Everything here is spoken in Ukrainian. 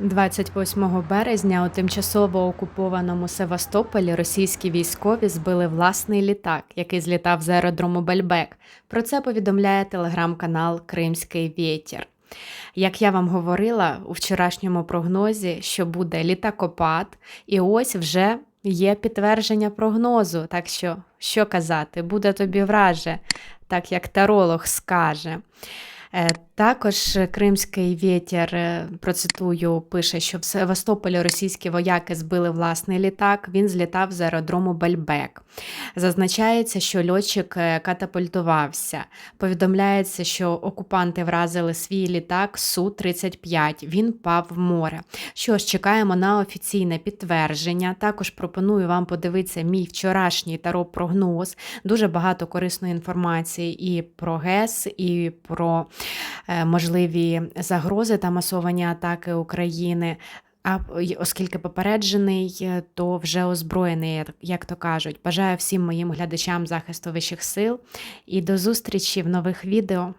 28 березня у тимчасово окупованому Севастополі російські військові збили власний літак, який злітав з аеродрому Бельбек. Про це повідомляє телеграм-канал Кримський Вєтір. Як я вам говорила у вчорашньому прогнозі, що буде літакопад, і ось вже є підтвердження прогнозу. Так що, що казати, буде тобі враже, так як таролог скаже. Е, Також Кримський вітер, е, процитую, пише, що в Севастополі російські вояки збили власний літак. Він злітав з аеродрому Бельбек. Зазначається, що льотчик е, катапультувався. Повідомляється, що окупанти вразили свій літак Су-35. Він впав в море. Що ж, чекаємо на офіційне підтвердження. Також пропоную вам подивитися мій вчорашній таро-прогноз. Дуже багато корисної інформації і про ГЕС, і про можливі загрози та масовані атаки України. А оскільки попереджений, е, то вже озброєний, як то кажуть. Бажаю всім моїм глядачам захисту вищих сил і до зустрічі в нових відео.